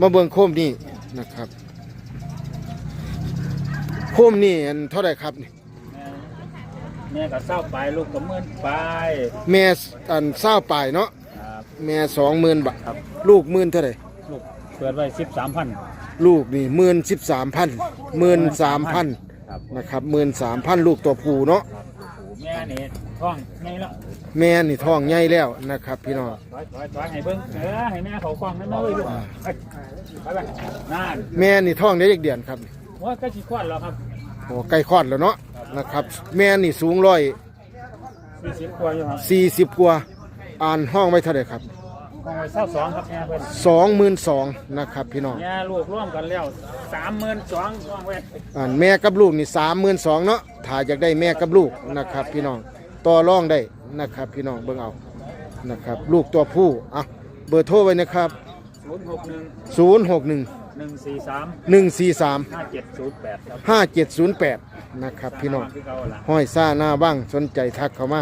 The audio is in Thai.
มาเบิ่งโคมนี่นะครับ โคมนี่อันเท่าไหร่ครับนี่แม่ก็เศร้าไปลูกก็เมื่อนไปแม่อันเศร้าปลายเนาะครับ แม่สองหมื่นบาทครับ ลูกหมื่นเท่าไหร่ลูกเปิดไว้สิบสามพันลูกนี่หมื่นสิบสามพันหมื่นสามพันครับนะครับหมื่นสามพันลูกตัวผู้เนาะโอ้แม่นี่ท้องไงละแม่นี่ท้องใหญ่แล้วนะครับ พี่น้องถอยถอยถอยให้เบิ้งเออให้แม่เขาคล้องนั่นเลยลูกไปไปไปนั่นแม่นี่ท้องได้เด็กเดือนครับว่าใกล้ชิควันแล้วครับโอ้ใกล้คลอดแล้วเนาะนะครับ แม่นี่สูงร้อยสี่สิบกว่าอยู่ครับสี่สิบกว่าอ่านห้องไว้เท่าไหร่ครับกองไว้เศร้าสองครับแม่เพิ่นสองหมื่นสองนะครับพี่น้องแม่ลูกร่วมกันแล้วสามหมื่นสองกองไว้อ่านแม่กับลูกนี่สามหมื่นสองเนาะ ถ้าอยากได้แม่กับลูกนะครับ พี่น้องต่อรองได้นะครับ พี่น้องเบิ่งเอานะครับ ลูกตัวผู้อะเบอร์โทรไว้นะครับ ศูนย์หกหนึ่งศูนย์หกหนึ่งหนึ่งสี่สามหนึ่งสี่สามห้าเจ็ดศูนย์แปดครับห้าเจ็ดศูนย์แปดนะครับพี่น้อง คือเก่าละ ห้อยซ่าหน้าบ้างสนใจทักเข้ามา